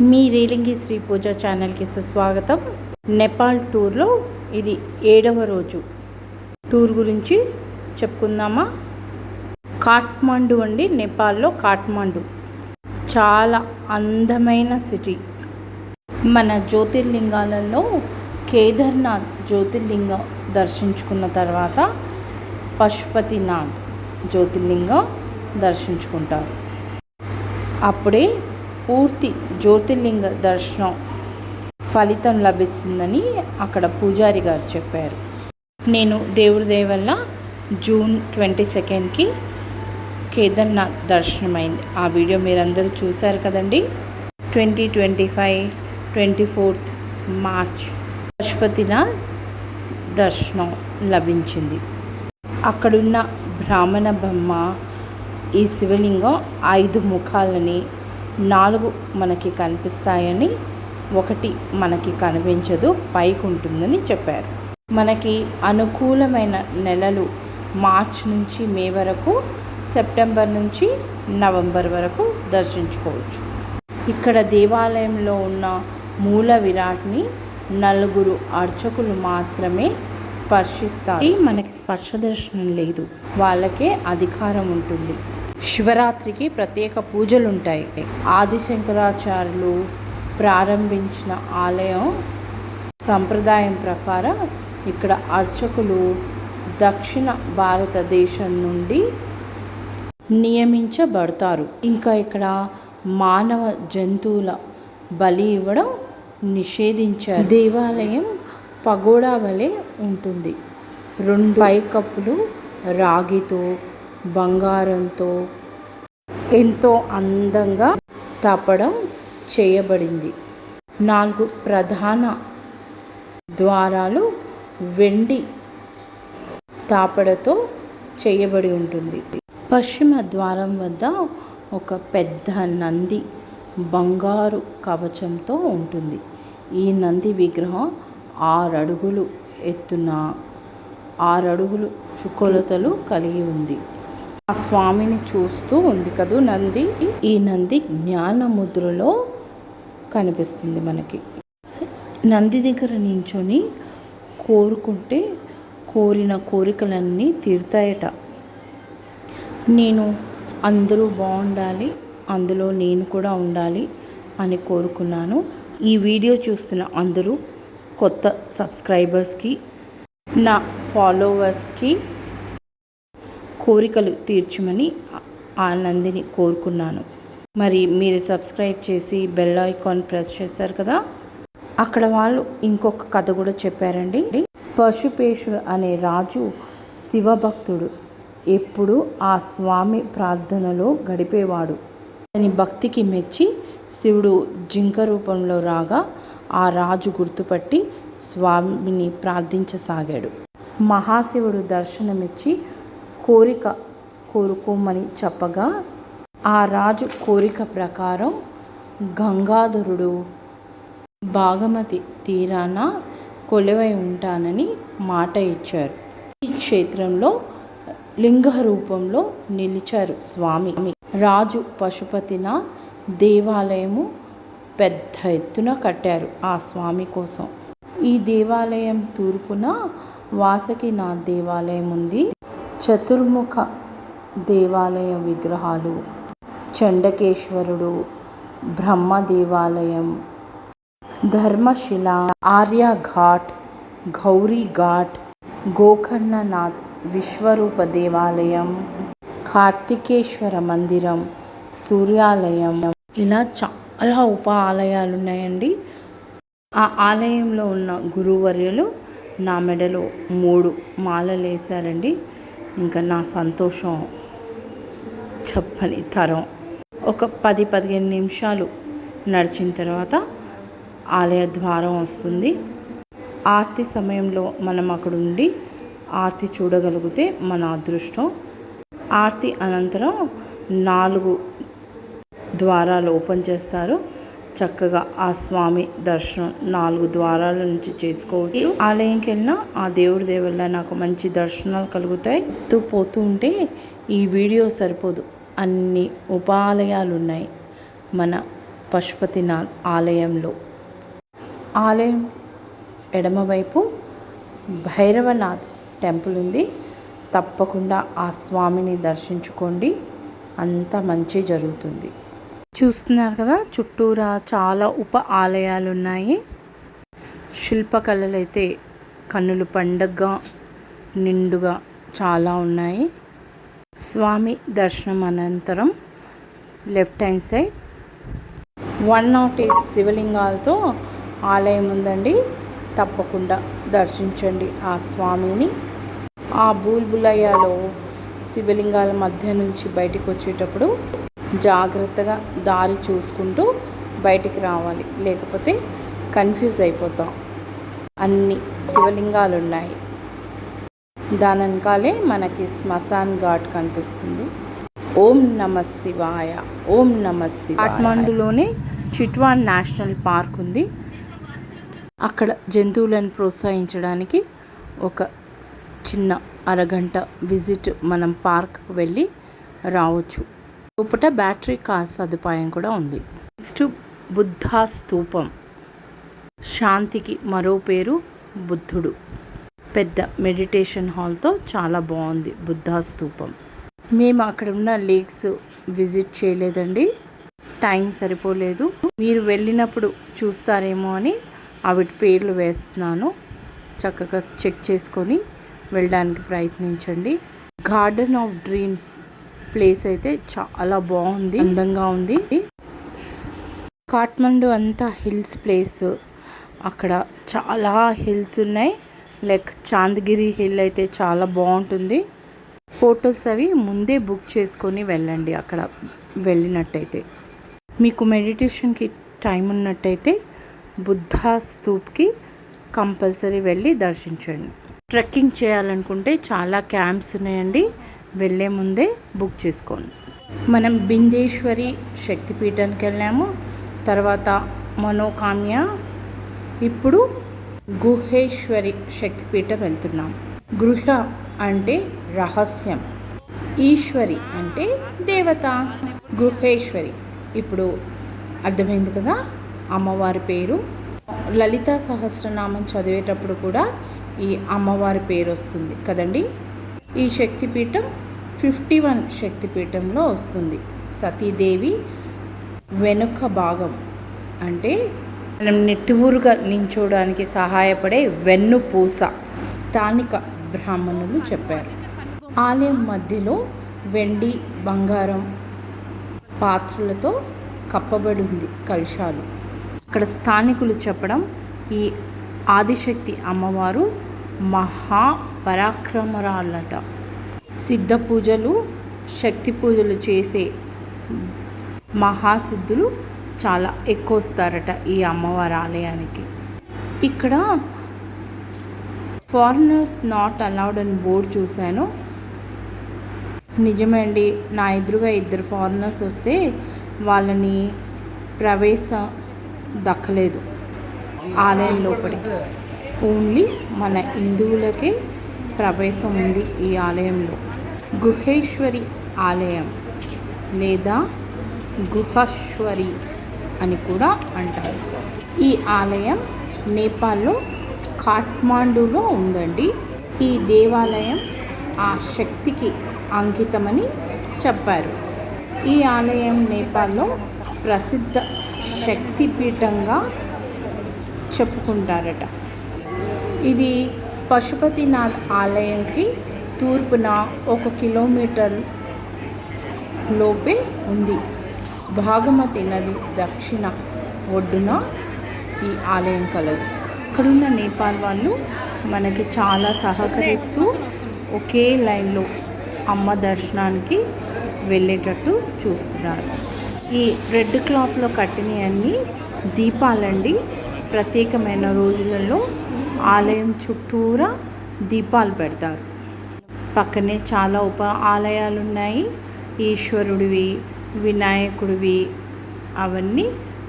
మీ రీలింగి శ్రీ పూజ ఛానల్కి సుస్వాగతం. నేపాల్ టూర్లో ఇది ఏడవ రోజు. టూర్ గురించి చెప్పుకుందామా? కాఠ్మండు అండి నేపాల్లో కాఠ్మండు. చాలా అందమైన సిటీ. మన జ్యోతిర్లింగాలలో కేదార్నాథ్ జ్యోతిర్లింగం దర్శించుకున్న తర్వాత పశుపతినాథ్ జ్యోతిర్లింగం దర్శించుకుంటారు. అప్పుడే పూర్తి జ్యోతిర్లింగ దర్శనం ఫలితం లభిస్తుందని అక్కడ పూజారి గారు చెప్పారు. నేను దేవుడి దేవల్ల జూన్ ట్వంటీ సెకండ్కి కేదార్నాథ్ దర్శనమైంది. ఆ వీడియో మీరందరూ చూశారు కదండి? Twenty twenty five twenty fourth March Pashupatinath దర్శనం లభించింది. అక్కడున్న బ్రాహ్మణ బొమ్మ ఈ శివలింగం ఐదు ముఖాలని నాలుగు మనకి కనిపిస్తాయని ఒకటి మనకి కనిపించదు పైకి ఉంటుందని చెప్పారు. మనకి అనుకూలమైన నెలలు మార్చ్ నుంచి మే వరకు సెప్టెంబర్ నుంచి నవంబర్ వరకు దర్శించుకోవచ్చు. ఇక్కడ దేవాలయంలో ఉన్న మూల విరాట్ని నలుగురు అర్చకులు మాత్రమే స్పర్శిస్తారు. మనకి స్పర్శ దర్శనం లేదు. వాళ్ళకే అధికారం ఉంటుంది. శివరాత్రికి ప్రత్యేక పూజలు ఉంటాయి ఆదిశంకరాచార్యులు ప్రారంభించిన ఆలయం సంప్రదాయం ప్రకారం ఇక్కడ అర్చకులు దక్షిణ భారతదేశం నుండి నియమించబడతారు. ఇంకా ఇక్కడ మానవ జంతువుల బలి ఇవ్వడం నిషేధించారు. దేవాలయం పగోడా వలె ఉంటుంది. రెండు పైకప్పులు రాగితో బంగారంతో ఎంతో అందంగా తప్పడం చేయబడింది. నాలుగు ప్రధాన ద్వారాలు వెండి తాపడతో చేయబడి ఉంటుంది. పశ్చిమ ద్వారం వద్ద ఒక పెద్ద నంది బంగారు కవచంతో ఉంటుంది. ఈ నంది విగ్రహం ఆరు అడుగులు ఎత్తున ఆరడుగులు చుకొలతలు కలిగి ఉంది. ఆ స్వామిని చూస్తూ ఉంది కదూ నంది? ఈ నంది జ్ఞాన ముద్రలో కనిపిస్తుంది మనకి. నంది దగ్గర నించొని కోరుకుంటే కోరిన కోరికలన్నీ తీరుతాయట. నేను అందరూ బాగుండాలి అందులో నేను కూడా ఉండాలి అని కోరుకున్నాను. ఈ వీడియో చూస్తున్న అందరూ కొత్త సబ్స్క్రైబర్స్కి నా ఫాలోవర్స్కి కోరికలు తీర్చమని ఆ నందిని కోరుకున్నాను. మరి మీరు సబ్స్క్రైబ్ చేసి బెల్ ఐకాన్ ప్రెస్ చేశారు కదా? అక్కడ వాళ్ళు ఇంకొక కథ కూడా చెప్పారండి. పశుపేశుడు అనే రాజు శివభక్తుడు. ఎప్పుడు ఆ స్వామి ప్రార్థనలో గడిపేవాడు. అని భక్తికి మెచ్చి శివుడు జింక రూపంలో రాగా ఆ రాజు గుర్తుపట్టి స్వామిని ప్రార్థించసాగాడు. మహాశివుడు దర్శనమిచ్చి కోరిక కోరుకోమని చెప్పగా ఆ రాజు కోరిక ప్రకారం గంగాధరుడు భాగమతి తీరాన కొలువై ఉంటానని మాట ఇచ్చారు. ఈ క్షేత్రంలో లింగ రూపంలో నిలిచారు స్వామి. రాజు పశుపతినాథ్ దేవాలయము పెద్ద ఎత్తున కట్టారు ఆ స్వామి కోసం. ఈ దేవాలయం తూర్పున వాసకినాథ్ దేవాలయం ఉంది. చతుర్ముఖ దేవాలయ విగ్రహాలు చండకేశ్వరుడు బ్రహ్మ దేవాలయం ధర్మశిల ఆర్యఘాట్ గౌరీ ఘాట్ గోకర్ణనాథ్ విశ్వరూప దేవాలయం కార్తికేశ్వర మందిరం సూర్యాలయం. ఇలా చాలా ఉప ఆలయాలు ఉన్నాయండి ఆ ఆలయంలో ఉన్న గురువర్యులు నా మెడలో మూడు మాలలు వేశారండి ఇంకా నా సంతోషం చెప్పని తరం. ఒక పది పదిహేను నిమిషాలు నడిచిన తర్వాత ఆలయ ద్వారం వస్తుంది. ఆర్తి సమయంలో మనం అక్కడ ఉండి ఆర్తి చూడగలిగితే మన అదృష్టం. ఆర్తి అనంతరం నాలుగు ద్వారాలు ఓపెన్ చేస్తారు. చక్కగా ఆ స్వామి దర్శనం నాలుగు ద్వారాల నుంచి చేసుకోవచ్చు. ఆలయంకి వెళ్ళినా ఆ దేవుడి దేవుళ్ళ నాకు మంచి దర్శనాలు కలుగుతాయి. తూ పోతూ ఉంటే ఈ వీడియో సరిపోదు. అన్ని ఉపాలయాలు ఉన్నాయి మన పశుపతినాథ్ ఆలయంలో. ఆలయం ఎడమవైపు భైరవనాథ్ టెంపుల్ ఉంది. తప్పకుండా ఆ స్వామిని దర్శించుకోండి. అంత మంచి జరుగుతుంది. చూస్తున్నారు కదా చుట్టూరా చాలా ఉప ఆలయాలు ఉన్నాయి శిల్పకళలు అయితే కన్నులు పండగగా నిండుగా చాలా ఉన్నాయి. స్వామి దర్శనం అనంతరం left hand side. One naught eight శివలింగాలతో ఆలయం ఉందండి. తప్పకుండా దర్శించండి ఆ స్వామిని. ఆ బూల్బులయ్యలో శివలింగాల మధ్య నుంచి బయటికి వచ్చేటప్పుడు జాగ్రత్తగా దారి చూసుకుంటూ బయటికి రావాలి. లేకపోతే కన్ఫ్యూజ్ అయిపోతాం. అన్ని శివలింగాలు ఉన్నాయి దాని వెనకాలే మనకి శ్మశాన్ ఘాట్ కనిపిస్తుంది. ఓం నమ శివాయ. ఓం నమ శివ కాఠ్మండులోనే చిట్వాన్ నేషనల్ పార్క్ ఉంది. అక్కడ జంతువులను ప్రోత్సహించడానికి ఒక చిన్న అరగంట విజిట్ మనం పార్క్కి వెళ్ళి రావచ్చు. లోపట బ్యాటరీ కార్ సదుపాయం కూడా ఉంది. నెక్స్ట్ బుద్ధా స్తూపం. శాంతికి మరో పేరు బుద్ధుడు. పెద్ద మెడిటేషన్ హాల్తో చాలా బాగుంది బుద్ధా స్తూపం. మేము అక్కడ ఉన్న లేక్స్ విజిట్ చేయలేదండి. టైం సరిపోలేదు. మీరు వెళ్ళినప్పుడు చూస్తారేమో అని అవిటి పేర్లు వేస్తున్నాను. చక్కగా చెక్ చేసుకొని వెళ్ళడానికి ప్రయత్నించండి. గార్డెన్ ఆఫ్ డ్రీమ్స్ ప్లేస్ అయితే చాలా బాగుంది. అందంగా ఉంది. కాట్మండు అంతా హిల్స్ ప్లేస్. అక్కడ చాలా హిల్స్ ఉన్నాయి. లైక్ చాందగిరి హిల్ అయితే చాలా బాగుంటుంది. హోటల్స్ అవి ముందే బుక్ చేసుకొని వెళ్ళండి అక్కడ వెళ్ళినట్టయితే. మీకు మెడిటేషన్కి టైం ఉన్నట్టయితే బుద్ధ స్తూప్కి కంపల్సరీ వెళ్ళి దర్శించండి. ట్రెక్కింగ్ చేయాలనుకుంటే చాలా క్యాంప్స్ ఉన్నాయండి. వెళ్ళే ముందే బుక్ చేసుకోండి. మనం బిందేశ్వరి శక్తిపీఠానికి వెళ్ళాము. తర్వాత మనోకామ్య ఇప్పుడు గుహేశ్వరి శక్తిపీఠం వెళ్తున్నాం. గృహ అంటే రహస్యం. ఈశ్వరి అంటే దేవత. గృహేశ్వరి ఇప్పుడు అర్థమైంది కదా? అమ్మవారి పేరు. లలిత సహస్రనామం చదివేటప్పుడు కూడా ఈ అమ్మవారి పేరు వస్తుంది కదండి? ఈ శక్తిపీఠం ఫిఫ్టీ వన్ శక్తిపీఠంలో వస్తుంది. సతీదేవి వెనుక భాగం అంటే మనం నెట్టువురుగా నించోడానికి సహాయపడే వెన్నుపూస స్థానిక బ్రాహ్మణులు చెప్పారు. ఆలయం మధ్యలో వెండి బంగారం పాత్రలతో కప్పబడి ఉంది కలశాలు. అక్కడ స్థానికులు చెప్పడం ఈ ఆదిశక్తి అమ్మవారు మహా పరాక్రమరాలట సిద్ధ పూజలు శక్తి పూజలు చేసే మహాసిద్ధులు చాలా ఎక్కువ వస్తారట ఈ అమ్మవారి ఆలయానికి ఇక్కడ ఫారినర్స్ నాట్ అలౌడ్ అని బోర్డు చూశాను. నిజమే అండి నా ఎదురుగా ఇద్దరు ఫారినర్స్ వస్తే వాళ్ళని ప్రవేశ దక్కలేదు. ఆలయం లోపలికి. ఓన్లీ మన హిందువులకే ప్రవేశం ఉంది ఈ ఆలయంలో. గుహేశ్వరి ఆలయం లేదా గుహేశ్వరి అని కూడా అంటారు. ఈ ఆలయం నేపాల్లో కాఠ్మాండూలో ఉందండి. ఈ దేవాలయం ఆ శక్తికి అంకితమని చెప్పారు. ఈ ఆలయం నేపాల్లో ప్రసిద్ధ శక్తిపీఠంగా చెప్పుకుంటారట. ఇది పశుపతినాథ్ ఆలయంకి తూర్పున ఒక కిలోమీటర్ లోపే ఉంది. భాగమతి నది దక్షిణ ఒడ్డున ఈ ఆలయం కలదు. ఇక్కడున్న నేపాల్ వాళ్ళు మనకి చాలా సహకరిస్తూ ఒకే లైన్లో అమ్మ దర్శనానికి వెళ్ళేటట్టు చూస్తున్నారు. ఈ రెడ్ క్లాత్లో కట్టినవన్నీ దీపాలండి. ప్రత్యేకమైన రోజులలో ఆలయం చుట్టూరా దీపాలు పెడతారు. పక్కనే చాలా ఉప ఆలయాలు ఉన్నాయి ఈశ్వరుడివి వినాయకుడివి అవన్నీ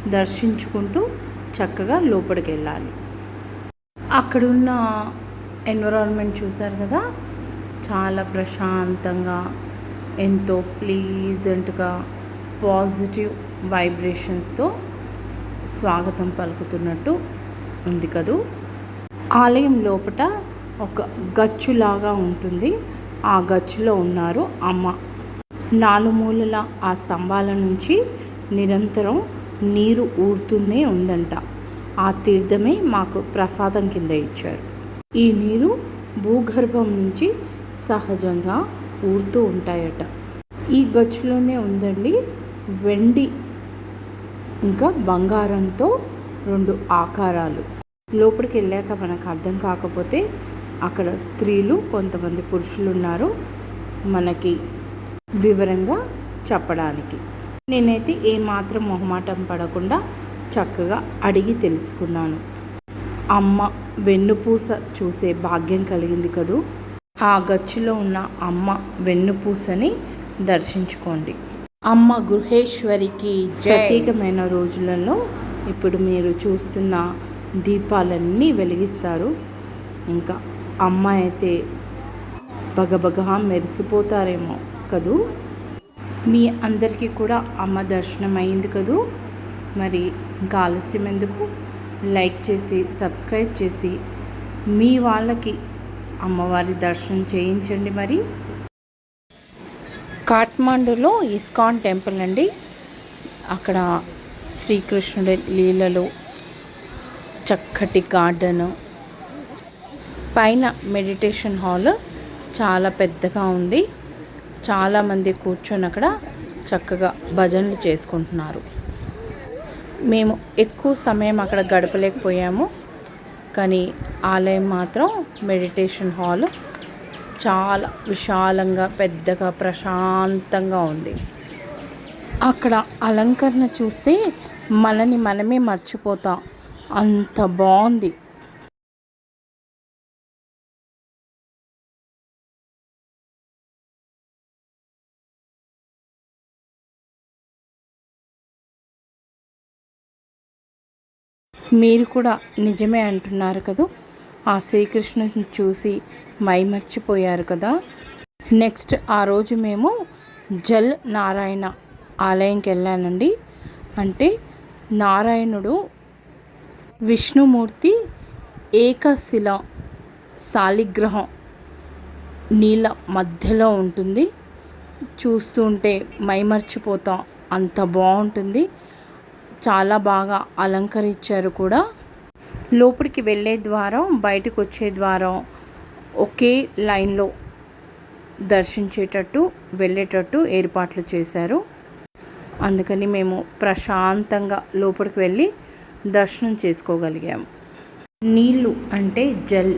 దర్శించుకుంటూ చక్కగా లోపలికి వెళ్ళాలి అక్కడున్న ఎన్విరాన్మెంట్ చూశారు కదా? చాలా ప్రశాంతంగా ఎంతో ప్లీజెంట్గా పాజిటివ్ వైబ్రేషన్స్తో స్వాగతం పలుకుతున్నట్టు ఉంది కదూ? ఆలయం లోపట ఒక గచ్చులాగా ఉంటుంది. ఆ గచ్చులో ఉన్నారు అమ్మ. నాలుమూలల ఆ స్తంభాల నుంచి నిరంతరం నీరు ఊరుతూనే ఉందంట. ఆ తీర్థమే మాకు ప్రసాదం కింద ఇచ్చారు. ఈ నీరు భూగర్భం నుంచి సహజంగా ఊరుతూ ఉంటాయట. ఈ గచ్చులోనే ఉందండి వెండి ఇంకా బంగారంతో రెండు ఆకారాలు. లోపలికి వెళ్ళాక మనకు అర్థం కాకపోతే అక్కడ స్త్రీలు కొంతమంది పురుషులు ఉన్నారు మనకి వివరంగా చెప్పడానికి. నేనైతే ఏమాత్రం మొహమాటం పడకుండా చక్కగా అడిగి తెలుసుకున్నాను. అమ్మ వెన్నుపూస చూసే భాగ్యం కలిగింది కదూ? ఆ గచ్చులో ఉన్న అమ్మ వెన్నుపూసని దర్శించుకోండి. అమ్మ గృహేశ్వరికి ప్రత్యేకమైన రోజులలో ఇప్పుడు మీరు చూస్తున్న దీపాలన్నీ వెలిగిస్తారు. ఇంకా అమ్మ అయితే బగబగా మెరిసిపోతారేమో కదూ? మీ అందరికీ కూడా అమ్మ దర్శనం అయింది కదూ? మరి ఇంకా ఆలస్యం ఎందుకు? లైక్ చేసి సబ్స్క్రైబ్ చేసి మీ వాళ్ళకి అమ్మవారి దర్శనం చేయించండి మరి. కాఠ్మాండులో ఇస్కాన్ టెంపుల్ అండి. అక్కడ శ్రీకృష్ణుడి లీలలు చక్కటి గార్డెను. పైన మెడిటేషన్ హాల్ చాలా పెద్దగా ఉంది. చాలామంది కూర్చొని అక్కడ చక్కగా భజనలు చేసుకుంటున్నారు. మేము ఎక్కువ సమయం అక్కడ గడపలేకపోయాము. కానీ ఆలయం మాత్రం మెడిటేషన్ హాల్ చాలా విశాలంగా పెద్దగా ప్రశాంతంగా ఉంది. అక్కడ అలంకరణ చూస్తే మనని మనమే మర్చిపోతాం. అంత బాగుంది. మీరు కూడా నిజమే అంటున్నారు కదా? ఆ శ్రీకృష్ణుని చూసి మైమర్చిపోయారు కదా? నెక్స్ట్ ఆ రోజు మేము జల్ నారాయణ ఆలయంకి వెళ్ళానండి. అంటే నారాయణుడు విష్ణుమూర్తి ఏకశిల శాలిగ్రహం నీళ్ళ మధ్యలో ఉంటుంది. చూస్తుంటే మైమర్చిపోతాం అంత బాగుంటుంది. చాలా బాగా అలంకరించారు కూడా. లోపలికి వెళ్ళే ద్వారం బయటకు వచ్చే ద్వారం ఒకే లైన్లో దర్శించేటట్టు వెళ్ళేటట్టు ఏర్పాట్లు చేశారు. అందుకని మేము ప్రశాంతంగా లోపలికి వెళ్ళి దర్శనం చేసుకోగలిగాము. నీళ్ళు అంటే జల్.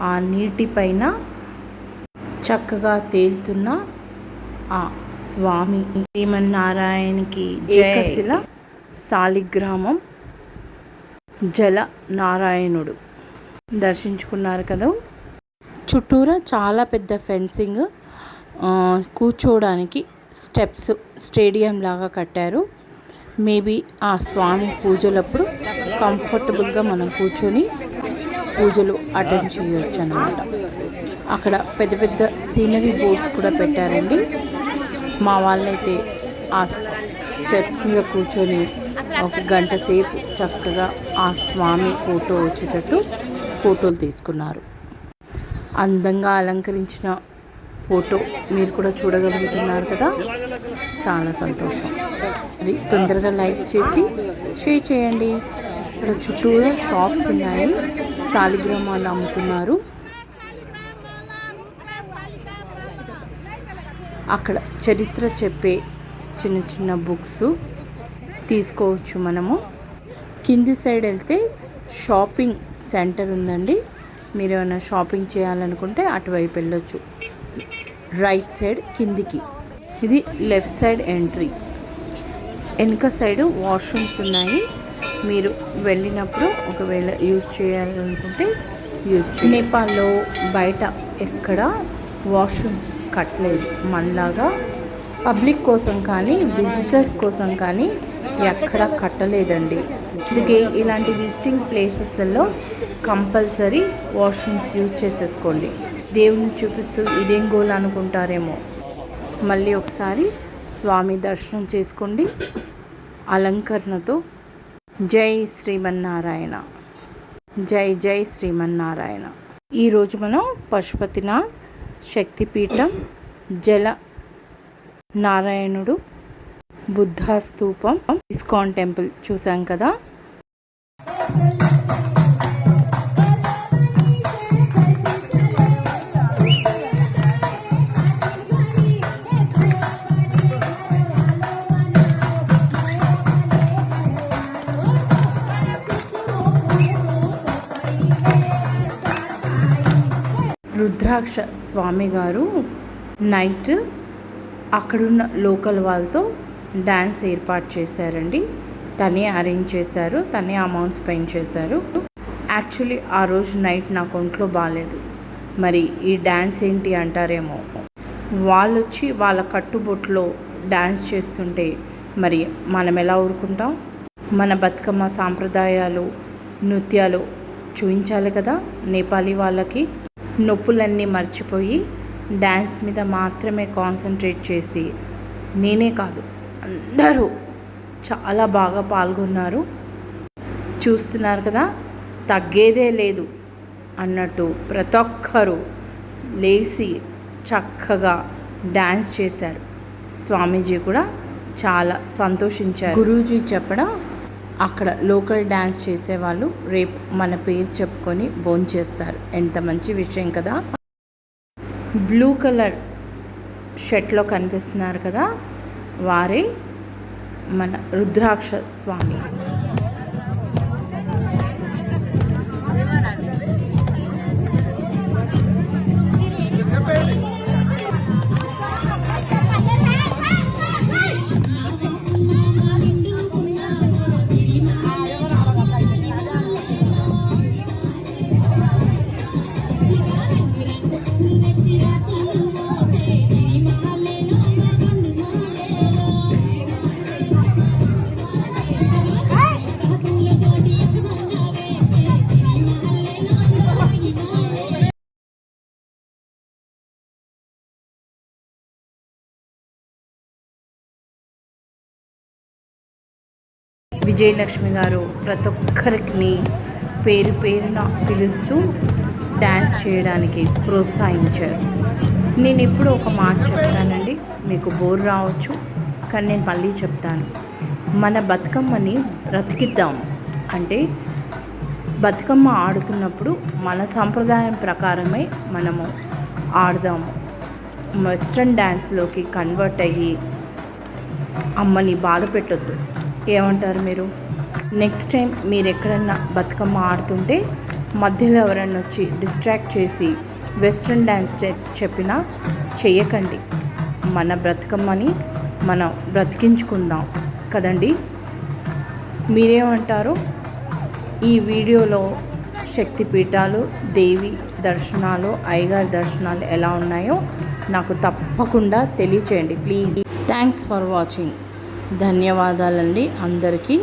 ఆ నీటిపైన చక్కగా తేలుతున్న ఆ స్వామి శ్రీమన్నారాయణకి ఏకశిల శాలిగ్రామం జల నారాయణుడు. దర్శించుకున్నారు కదా? చుట్టూరా చాలా పెద్ద ఫెన్సింగ్ కూర్చోవడానికి స్టెప్స్ స్టేడియం లాగా కట్టారు. మేబీ ఆ స్వామి పూజలప్పుడు కంఫర్టబుల్గా మనం కూర్చొని పూజలు అటెండ్ చేయొచ్చు అనమాట అక్కడ పెద్ద పెద్ద సీనరీ బోర్డ్స్ కూడా పెట్టారండి. మా వాళ్ళైతే ఆ స్టెప్స్ మీద కూర్చొని ఒక గంట సేపు చక్కగా ఆ స్వామి ఫోటో వచ్చేటట్టు ఫోటోలు తీసుకున్నారు. అందంగా అలంకరించిన ఫోటో మీరు కూడా చూడగలుగుతున్నారు కదా. చాలా సంతోషం. అది తొందరగా లైక్ చేసి షేర్ చేయండి. ఇక్కడ చుట్టూరా షాప్స్ ఉన్నాయి. శాలిగ్రామాలు అమ్ముతున్నారు. అక్కడ చరిత్ర చెప్పే చిన్న చిన్న బుక్స్ తీసుకోవచ్చు మనము. కింది సైడ్ వెళ్తే షాపింగ్ సెంటర్ ఉందండి. మీరు ఏమైనా షాపింగ్ చేయాలనుకుంటే అటువైపు వెళ్ళొచ్చు. రైట్ సైడ్ కిందికి. ఇది లెఫ్ట్ సైడ్ ఎంట్రీ. వెనుక సైడ్ వాష్రూమ్స్ ఉన్నాయి. మీరు వెళ్ళినప్పుడు ఒకవేళ యూజ్ చేయాలనుకుంటే యూజ్ నేపాల్లో బయట ఎక్కడ వాష్రూమ్స్ కట్టలేదు. మనలాగా పబ్లిక్ కోసం కానీ విజిటర్స్ కోసం కానీ ఎక్కడ కట్టలేదండి. అందుకే ఇలాంటి విజిటింగ్ ప్లేసెస్లలో కంపల్సరీ వాష్రూమ్స్ యూజ్ చేసేసుకోండి. దేవుని చూపిస్తూ ఇదేం గోల్ అనుకుంటారేమో. మళ్ళీ ఒకసారి స్వామి దర్శనం చేసుకోండి. అలంకరణతో జై శ్రీమన్నారాయణ. జై జై శ్రీమన్నారాయణ. ఈరోజు మనం పశుపతినాథ్ శక్తిపీఠం జల నారాయణుడు బుద్ధ స్థూపం ఇస్కాన్ టెంపుల్ చూసాం కదా. రుద్రాక్ష స్వామి గారు నైట్ అక్కడున్న లోకల్ వాళ్ళతో డ్యాన్స్ ఏర్పాటు చేశారండి. తనే అరేంజ్ చేశారు తనే అమౌంట్ స్పెండ్ చేశారు. యాక్చువల్లీ ఆ రోజు నైట్ నాకు ఒంట్లో బాగాలేదు మరి ఈ డ్యాన్స్ ఏంటి అంటారేమో. వాళ్ళు వచ్చి వాళ్ళ కట్టుబొట్లో డ్యాన్స్ చేస్తుంటే మరి మనం ఎలా ఊరుకుంటాం? మన బతుకమ్మ సాంప్రదాయాలు నృత్యాలు చూపించాలి కదా నేపాలీ వాళ్ళకి. నొప్పులన్నీ మర్చిపోయి డ్యాన్స్ మీద మాత్రమే కాన్సన్ట్రేట్ చేసి నేనే కాదు అందరూ చాలా బాగా పాల్గొన్నారు. చూస్తున్నారు కదా తగ్గేదే లేదు అన్నట్టు ప్రతి ఒక్కరూ లేచి చక్కగా డ్యాన్స్ చేశారు. స్వామీజీ కూడా చాలా సంతోషించారు. గురూజీ చెప్పడం అక్కడ లోకల్ డ్యాన్స్ చేసేవాళ్ళు రేపు మన పేరు చెప్పుకొని భోంచేస్తారు. ఎంత మంచి విషయం కదా. బ్లూ కలర్ షర్ట్లో కనిపిస్తున్నారు కదా వారే మన రుద్రాక్ష స్వామి. విజయలక్ష్మి గారు ప్రతి ఒక్కరికి పేరు పేరున పిలుస్తూ డ్యాన్స్ చేయడానికి ప్రోత్సహించారు. నేను ఎప్పుడు ఒక మాట చెప్తానండి మీకు బోర్ రావచ్చు కానీ నేను మళ్ళీ చెప్తాను. మన బతుకమ్మని బ్రతికిద్దాం. అంటే బతుకమ్మ ఆడుతున్నప్పుడు మన సంప్రదాయం ప్రకారమే మనము ఆడదాము. వెస్ట్రన్ డ్యాన్స్లోకి కన్వర్ట్ అయ్యి అమ్మని బాధ పెట్టొద్దు. ఏమంటారు మీరు? నెక్స్ట్ టైం మీరు ఎక్కడన్నా బతుకమ్మ ఆడుతుంటే మధ్యలో ఎవరన్నా వచ్చి డిస్ట్రాక్ట్ చేసి వెస్ట్రన్ డ్యాన్స్ స్టెప్స్ చెప్పినా చేయకండి మన బ్రతకమ్మని మనం బ్రతికించుకుందాం కదండి? మీరేమంటారు? ఈ వీడియోలో శక్తిపీఠాలు దేవి దర్శనాలు అయ్యగారి దర్శనాలు ఎలా ఉన్నాయో నాకు తప్పకుండా తెలియచేయండి ప్లీజ్ థ్యాంక్స్ ఫర్ వాచింగ్ ధన్యవాదాలండి అందరికీ.